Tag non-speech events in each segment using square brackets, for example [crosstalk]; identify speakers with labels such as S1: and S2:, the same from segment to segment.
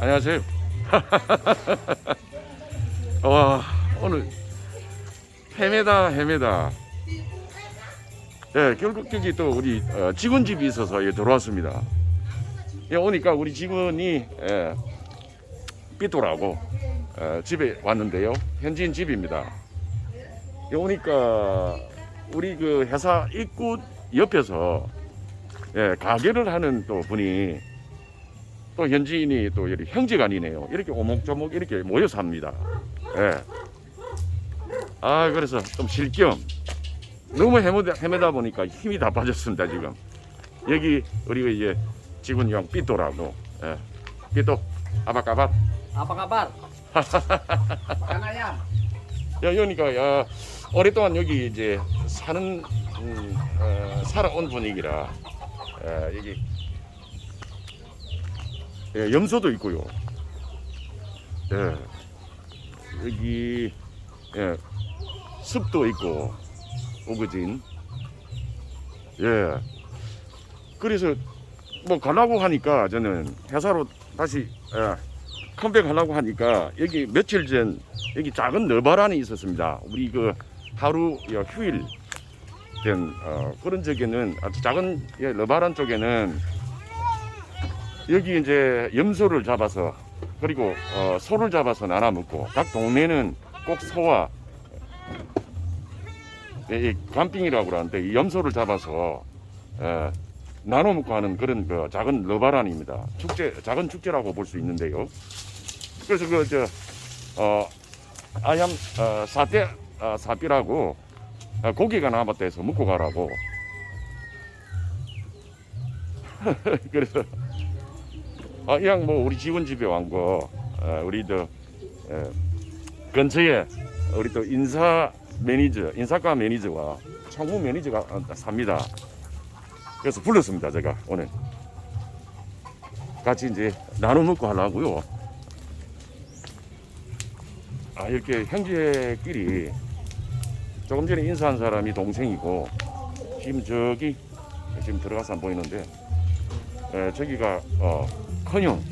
S1: 안녕하세요. [laughs] 와 오늘 헤매다 헤매다. 예, 결국 여기 또 우리 어, 직원 집이 있어서 예, 들어왔습니다. 예, 오니까 우리 직원이 예, 삐뚤하고 어, 집에 왔는데요. 현지인 집입니다. 예, 오니까 우리 그 회사 입구 옆에서 예, 가게를 하는 또 분이 또 현지인이 또 이렇게 형제간이네요. 이렇게 오목조목 이렇게 모여 삽니다. 예. 아 그래서 좀 실겸 너무 헤매다, 헤매다 보니까 힘이 다 빠졌습니다 지금. 여기 우리가 이제 직원 형 삐또라고 예. 삐또 아박아박?
S2: Makan [laughs] ayam.
S1: 야, 그러니까 야, 오랫동안 여기 이제 사는 음, 어, 살아온 분위기라 어, 여기 예, 염소도 있고요. 예, 여기 예, 습도 있고 오그진. 예. 그래서 뭐 가려고 하니까 저는 회사로 다시 예, 컴백하려고 하니까 여기 며칠 전 여기 작은 너바란이 있었습니다. 우리 그 하루 여 휴일 된 어, 그런 적에는 아주 작은 예, 너바란 쪽에는 여기 이제 염소를 잡아서 그리고 어, 소를 잡아서 나눠 먹고 각 동네는 꼭 소와 예, 이 관빙이라고 그러는데 이 염소를 잡아서 예, 나눠 먹고 하는 그런 그 작은 너바란입니다. 축제 작은 축제라고 볼 수 있는데요. 그래서 그저 어, 아얌 어, 사태 어, 사비라고 어, 고기가 남았다 해서 먹고 가라고. [laughs] 그래서 아, 이양 뭐 우리 직원 집에 온 거, 어, 우리 저 에, 근처에 우리 또 인사 매니저, 인사과 매니저와 총무 매니저가 어, 삽니다. 그래서 불렀습니다, 제가 오늘. 같이 이제 나눠 먹고 하려고요. 아, 이렇게 형제끼리 조금 전에 인사한 사람이 동생이고 지금 저기 지금 들어가서 안 보이는데 에, 저기가 어, 큰형.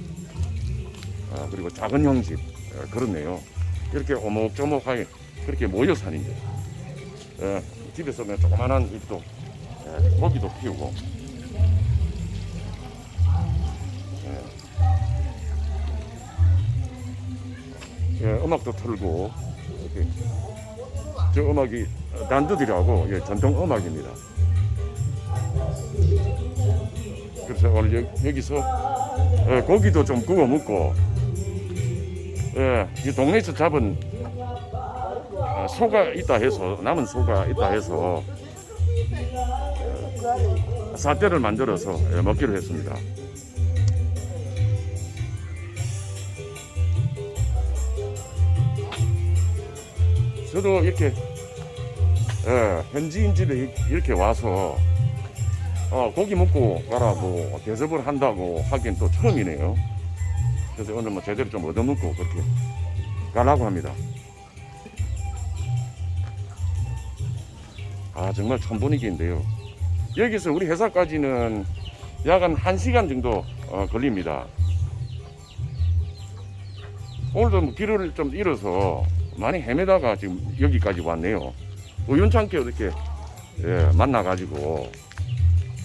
S1: 아, 그리고 작은 형집. 에, 그렇네요. 이렇게 오목조목하게 그렇게 모여 사는데 에, 집에서 는 조그만한 입도 에, 고기도 키우고. 예, 음악도 틀고 이렇게. 저 음악이 단두들이라고 예, 전통 음악입니다. 그래서 오늘 여, 기서 예, 고기도 좀 구워 먹고 예, 이 동네에서 잡은 아, 소가 있다 해서 남은 소가 있다 해서 예, 사태를 만들어서 예, 먹기로 했습니다. 저도 이렇게 예, 현지인 집에 이렇게 와서 어, 고기 먹고 가라고 대접을 한다고 하긴 또 처음이네요. 그래서 오늘 뭐 제대로 좀 얻어먹고 그렇게 가라고 합니다. 아 정말 참 분위기인데요. 여기서 우리 회사까지는 약 한 1시간 정도 어, 걸립니다. 오늘도 뭐 길을 좀 잃어서 많이 헤매다가 지금 여기까지 왔네요. 우연찮게 이렇게 예, 만나가지고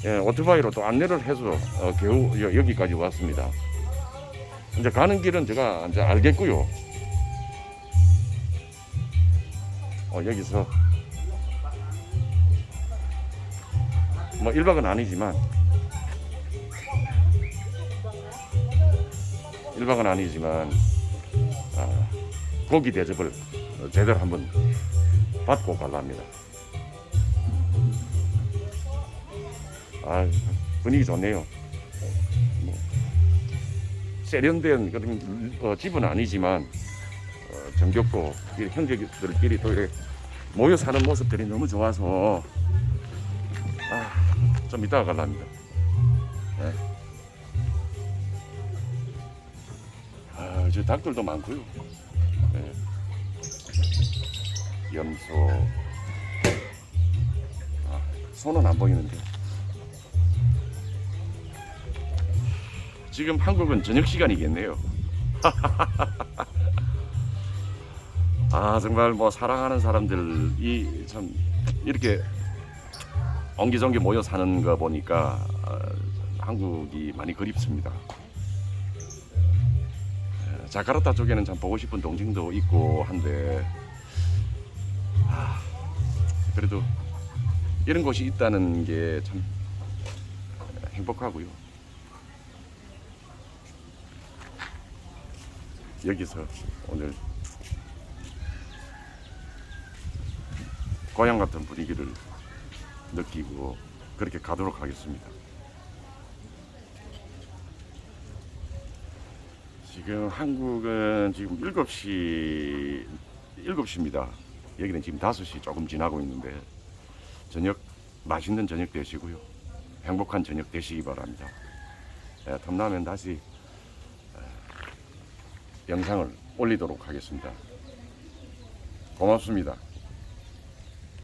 S1: 예, 오토바이로 또 안내를 해서 어, 겨우 여- 여기까지 왔습니다. 이제 가는 길은 제가 이제 알겠고요. 어, 여기서 뭐 1박은 아니지만 1박은 아니지만 아, 고기 대접을 제대로 한번 받고 갈랍니다. 아, 분위기 좋네요. 뭐, 세련된 그런 어, 집은 아니지만 어, 정겹고 이 형제들끼리 또 이렇게 모여 사는 모습들이 너무 좋아서 아, 좀 이따가 갈랍니다. 네. 아, 저 닭들도 많고요. 네. 염소. 아, 소는 안 보이는데. 지금 한국은 저녁 시간이겠네요. [laughs] 아 정말 뭐 사랑하는 사람들이 참 이렇게 엉기종기 모여 사는 거 보니까 어, 한국이 많이 그립습니다. 에, 자카르타 쪽에는 참 보고 싶은 동생도 있고 한데 아, 그래도 이런 곳이 있다는 게 참 행복하고요. 여기서 오늘 고향 같은 분위기를 느끼고 그렇게 가도록 하겠습니다. 지금 한국은 지금 7시 7시입니다. 여기는 지금 5시 조금 지나고 있는데 저녁 맛있는 저녁 되시고요. 행복한 저녁 되시기 바랍니다. 예, 탐나면 다시 에, 영상을 올리도록 하겠습니다. 고맙습니다.